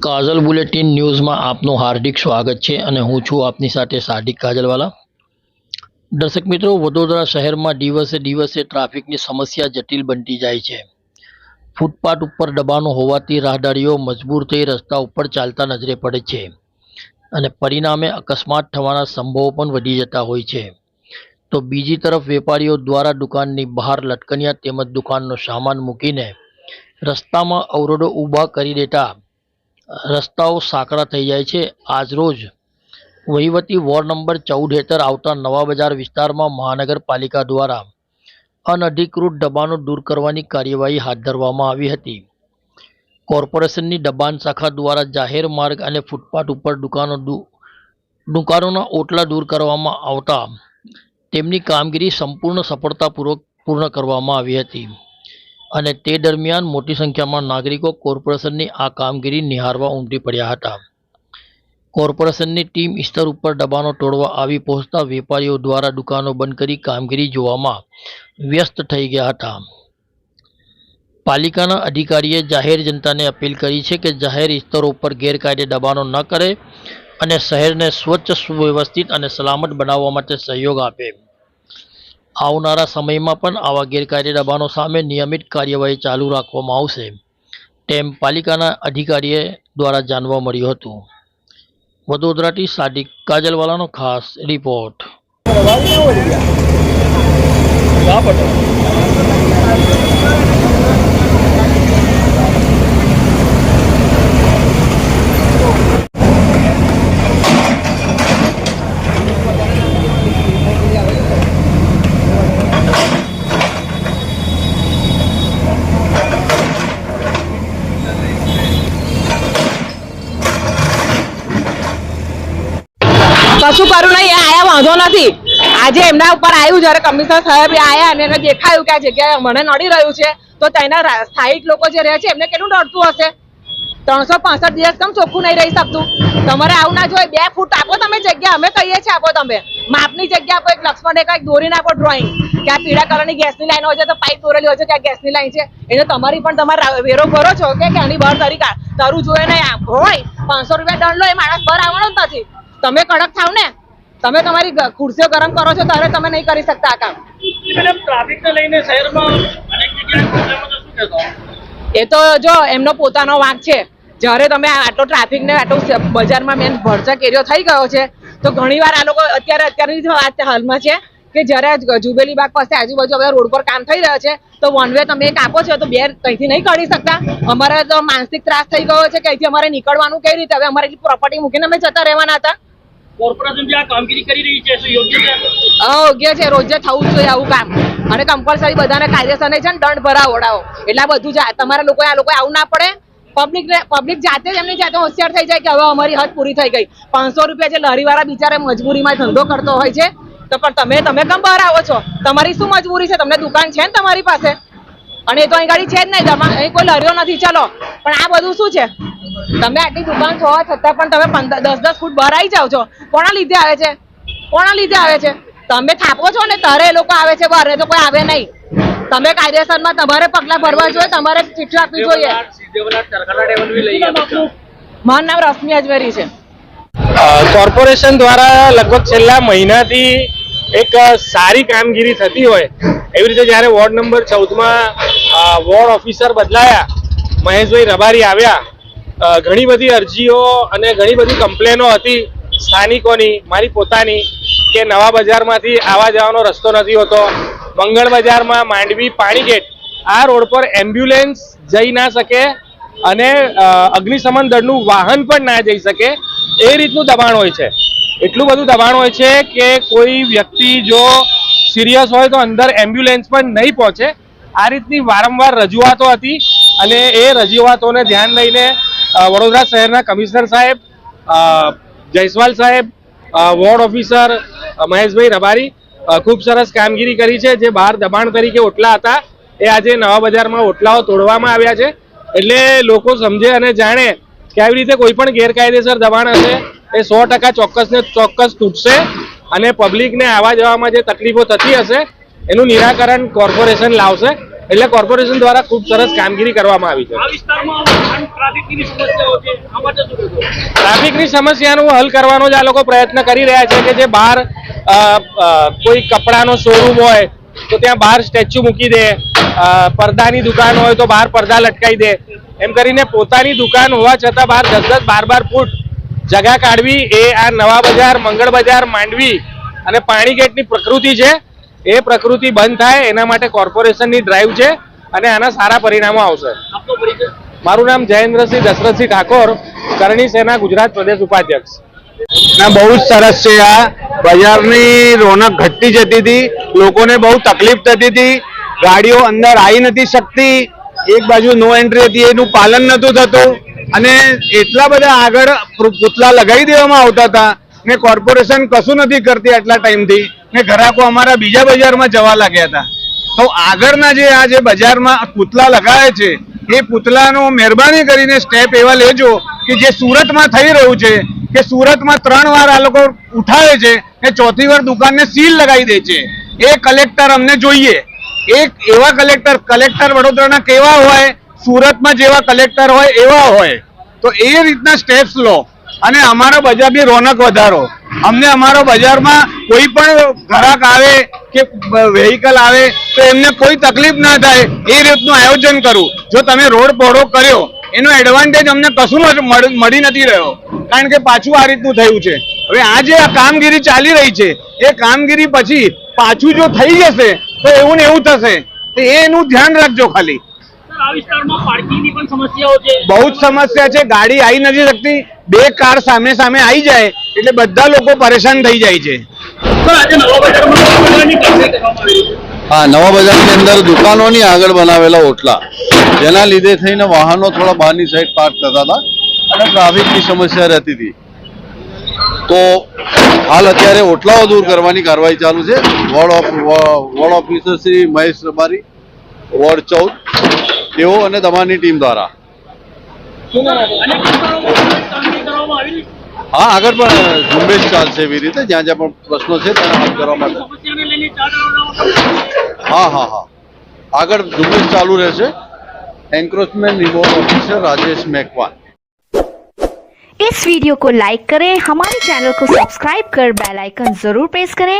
કાજલ bulletin ન્યૂઝમાં આપનું હાર્દિક સ્વાગત છે અને હું છું આપની સાથે સાદિક કાજલવાલા. દર્શક મિત્રો, વડોદરા શહેરમાં દિવસે દિવસે ટ્રાફિકની સમસ્યા જટિલ બનતી જાય છે. ફૂટપાથ ઉપર દબાણો હોવાથી રાહદારીઓ મજબૂર થઈ રસ્તા ઉપર ચાલતા નજરે પડે છે અને પરિણામે અકસ્માત થવાના સંભવો પણ વધી જતા હોય છે. તો બીજી તરફ વેપારીઓ દ્વારા દુકાનની બહાર લટકનિયા તેમજ દુકાનનો સામાન મૂકીને રસ્તામાં અવરોધો ઊભા કરી દેતા રસ્તાઓ સાંકડા થઈ જાય છે. આજરોજ વહીવટી વોર્ડ નંબર ચૌદ હેઠળ આવતા નવા બજાર વિસ્તારમાં મહાનગરપાલિકા દ્વારા અનધિકૃત દબાણો દૂર કરવાની કાર્યવાહી હાથ ધરવામાં આવી હતી. કોર્પોરેશનની દબાણ શાખા દ્વારા જાહેર માર્ગ અને ફૂટપાથ ઉપર દુકાનો દુકાનોના ઓટલા દૂર કરવામાં આવતા તેમની કામગીરી સંપૂર્ણ સફળતાપૂર્વક પૂર્ણ કરવામાં આવી હતી. અને તે દરમિયાન મોટી સંખ્યામાં નાગરિકો કોર્પોરેશનની આ કામગીરી નિહાળવા ઉમટી પડ્યા હતા. કોર્પોરેશનની ટીમ સ્તર ઉપર દબાણો તોડવા આવી પહોંચતા વેપારીઓ દ્વારા દુકાનો બંધ કરી કામગીરી જોવામાં વ્યસ્ત થઈ ગયા હતા. પાલિકાના અધિકારીએ જાહેર જનતાને અપીલ કરી છે કે જાહેર સ્તરો ઉપર ગેરકાયદે દબાણો ન કરે અને શહેરને સ્વચ્છ, સુવ્યવસ્થિત અને સલામત બનાવવા માટે સહયોગ આપે. આવનારા સમયમાં પણ આવા ગેરકાયદે દબાણો સામે નિયમિત કાર્યવાહી ચાલુ રાખવામાં આવશે. તેમ પાલિકાના અધિકારીએ દ્વારા જાણવા મળ્યું હતું. વડોદરાથી સાદિક કાજલવાલાનો ખાસ રિપોર્ટ. કશું કરું નહીં આયા વાંધો નથી. આજે એમના ઉપર આવ્યું, જયારે કમિશનર સાહેબ આયા અને એને દેખાયું કે આ જગ્યાએ મને નડી રહ્યું છે, તો તેના સ્થાયિક લોકો જે રહે છે, એમને કેટલું નડતું હશે? ત્રણસો પાંસઠ દિવસ કેમ ચોખ્ખું નહીં રહી શકતું? તમારે આવું ના જોઈએ, બે ફૂટ આપો તમે જગ્યા, અમે કહીએ છીએ આપો તમે. માપની જગ્યા આપો, એક લક્ષ્મણ રેખા એક દોરીને આપો ડ્રોઈંગ કે આ પીળા કલરની ગેસની લાઈન હોય છે, તો પાઇપ દોરેલી હોય છે, કે આ ગેસની લાઈન છે. એને તમારી પણ તમારે વેરો ભરો છો કે આની બહાર તરીકા તારું જોઈએ નહીં હોય, પાંચસો રૂપિયા દંડ લો, એ માણસ બહાર આવવાનો જ નથી. તમે કડક થાવ ને. તમે તમારી ખુરશીઓ ગરમ કરો છો ત્યારે તમે નહીં કરી શકતા આ કામ. ટ્રાફિકને લઈને શહેરમાં એ તો જો એમનો પોતાનો વાંક છે. જ્યારે તમે આટલો ટ્રાફિક ને આટલો બજારમાં મેન ભરચક એરિયો થઈ ગયો છે તો ઘણીવાર આ લોકો અત્યારે અત્યારની વાત હાલમાં છે કે જ્યારે જુબેલી બાગ પાસે આજુબાજુ હવે રોડ પર કામ થઈ રહ્યો છે તો વન વે તમે એક આપો છો તો બે કંઈથી નહીં કરી શકતા. અમારે તો માનસિક ત્રાસ થઈ ગયો છે કે અહીંથી અમારે નીકળવાનું કઈ રીતે? હવે અમારે પ્રોપર્ટી મૂકીને અમે જતા રહેવાના હતા. કોર્પોરેશન જે આ કામગીરી કરી રહી છે, શું યોગ્ય છે? યોગ્ય છે. રોજે થવું જોઈએ આવું કામ. અને કમ્પલસરી બધાને કાયદેસરને છે ને દંડ ભરાવડાવો એટલે બધું જાય તમારા લોકો આ લોકો આવું ના પડે. પબ્લિક પબ્લિક જાતે જ એમની જાતે હોશિયાર થઈ જાય કે હવે અમારી હદ પૂરી થઈ ગઈ. પાંચસો રૂપિયા જે લહેરીવાળા બિચારે મજબૂરીમાં ધંધો કરતો હોય છે, તો પણ તમે તમે કેમ બહાર આવો છો? તમારી શું મજબૂરી છે? તમને દુકાન છે ને તમારી પાસે? અને એ તો અહીં ગાડી છે જ નહીં તમારે અહીં કોઈ લર્યો નથી. ચલો પણ આ બધું શું છે? તમે આટલી દુકાન હોવા છતાં પણ તમે પંદર દસ દસ ફૂટ બહાર આવી જાઓ છો. કોના લીધે આવે છે? કોના લીધે આવે છે? તમે થાપો છો ને તારે એ લોકો આવે છે બહાર તો કોઈ આવે નહીં. તમે કાયદેસરમાં તમારે પગલા ભરવા જોઈએ તમારે ચિઠ્ઠી આપવી જોઈએ. મારું નામ રશ્મિ અજમેરી છે. કોર્પોરેશન દ્વારા લગભગ છેલ્લા મહિનાથી એક સારી કામગીરી થતી હોય એવી રીતે જ્યારે વોર્ડ નંબર ચૌદમાં વોર્ડ ઓફિસર બદલાયા. મહેશભાઈ રબારી આવ્યા. ઘણી બધી અરજીઓ અને ઘણી બધી કમ્પ્લેનો હતી સ્થાનિકોની, મારી પોતાની, કે નવા બજારમાંથી આવવા જવાનો રસ્તો નથી હોતો. મંગળ બજારમાં માંડવી પાણીગેટ આ રોડ પર એમ્બ્યુલન્સ જઈ ના શકે અને અગ્નિશમન દળનું વાહન પણ ના જઈ શકે. એ રીતનું દબાણ હોય છે. એટલું બધું દબાણ હોય છે કે કોઈ વ્યક્તિ જો સિરિયસ હોય તો અંદર એમ્બ્યુલન્સ પણ નહીં પહોંચે. આ રીતની વારંવાર રજૂઆતો હતી અને એ રજૂઆતોને ધ્યાન લઈને વડોદરા શહેરના કમિશનર સાહેબ જયસ્વાલ સાહેબ વોર્ડ ઓફિસર મહેશભાઈ રબારી ખૂબ સરસ કામગીરી કરી છે, જે બહાર દબાણ તરીકે ઓટલા હતા. એ આજે નવા બજારમાં ઓટલાઓ તોડવામાં આવ્યા છે. એટલે લોકો સમજે અને જાણે કે આવી રીતે કોઈ પણ ગેરકાયદેસર દબાણ હશે, એ સો ટકા ચોક્કસને ચોક્કસ તૂટશે અને પબ્લિકને આવવા જવામાં જે તકલીફો થતી હશે, એનું નિરાકરણ કોર્પોરેશન લાવશે. એટલે કોર્પોરેશન દ્વારા ખૂબ સરસ કામગીરી કરવામાં આવી છે. ટ્રાફિકની સમસ્યાનું હલ કરવાનો જ આ લોકો પ્રયત્ન કરી રહ્યા છે કે જે બહાર કોઈ કપડાનો શોરૂમ હોય તો ત્યાં બહાર સ્ટેચ્યુ મૂકી દે પડદાની દુકાન હોય તો બહાર પડદા લટકાઈ દે. એમ કરીને પોતાની દુકાન હોવા છતાં બહાર દસ દસ બાર બાર ફૂટ જગા કાઢવી એ આ નવા બજાર મંગળ બજાર માંડવી અને પાણી ગેટની પ્રકૃતિ છે. એ પ્રકૃતિ બંધ થાય એના માટે કોર્પોરેશનની ડ્રાઈવ છે અને આના સારા પરિણામો આવશે. મારું નામ જયેન્દ્રસિંહ દશરથસિંહ ઠાકોર કરણી સેના ગુજરાત પ્રદેશ ઉપાધ્યક્ષ. ના બહુ જ સરસ છે આ. બજારની રોનક ઘટતી જતી હતી. લોકોને બહુ તકલીફ થતી હતી. ગાડીઓ અંદર આવી નથી શકતી. એક બાજુ નો એન્ટ્રી હતી એનું પાલન નતું થતું. અને એટલા બધા આગળ પુ- પૂતળા લગાવી દેવામાં આવતા હતા. ને કોર્પોરેશન કશું નથી કરતી આટલા ટાઈમથી ને ગ્રાહકો અમારા બીજા બજારમાં જવા લાગ્યા હતા. તો આગળના જે આ જે બજારમાં પૂતળા લગાવે છે, એ પૂતલાનો મહેરબાની કરીને સ્ટેપ એવા લેજો કે જે સુરતમાં થઈ રહ્યું છે, કે સુરતમાં ત્રણ વાર આ લોકો ઉઠાવે છે ને ચોથી વાર દુકાનને સીલ લગાવી દે છે. એ કલેક્ટર અમને જોઈએ. એક એવા કલેક્ટર કલેક્ટર વડોદરાના કેવા હોય, સુરતમાં જેવા કલેક્ટર હોય, એવા હોય. તો એ રીતના સ્ટેપ્સ લો. અને અમારા બજારની રોનક વધારો. અમને અમારો બજારમાં કોઈ પણ ગ્રાહક આવે કે વેહિકલ આવે તો એમને કોઈ તકલીફ ના થાય, એ રીતનું આયોજન કરું. જો તમે રોડ પહોળો કર્યો, એનો એડવાન્ટેજ અમને કશું મળ- મળી નથી રહ્યો. કારણ કે પાછું આ રીતનું થયું છે. હવે આ જે આ કામગીરી ચાલી રહી છે, એ કામગીરી પછી પાછું જો થઈ જશે, તો એવું ને એવું થશે. તો એનું ધ્યાન રાખજો ખાલી. બહુ જ સમસ્યા છે. ગાડી આવી નથી શકતી. બે કાર સામે સામે આવી જાય એટલે બધા લોકો પરેશાન થઈ જાય છે. હા નવા બજારની અંદર દુકાનોની આગળ બનાવેલા ઓટલા જેના લીધે થઈને વાહનો થોડા બહારની સાઈડ પાર્ક થતા હતા અને ટ્રાફિકની સમસ્યા રહેતી હતી. તો હાલ અત્યારે ઓટલાઓ દૂર કરવાની કાર્યવાહી ચાલુ છે. Ward of ward officer Shri Mahesh Rabari ward ચૌદ તેઓ અને તમારી ટીમ દ્વારા અનેક વિસ્તારોમાં પણ કામગીરી કરવામાં આવી રહી છે હા આગળ પણ ઝુંબેશ ચાલશે એવી રીતે જ્યાં જ્યાં પણ પ્રશ્નો છે તેને હલ કરવા માટે સમસ્યાને લઈને ચાર જણાવવામાં हाँ हाँ हाँ આગળ ઝુંબેશ ચાલુ રહેશે encroachment remote officer Rajesh Makwan इस वीडियो को लाइक करें हमारे चैनल को सब्सक्राइब कर बेल आइकन जरूर प्रेस करें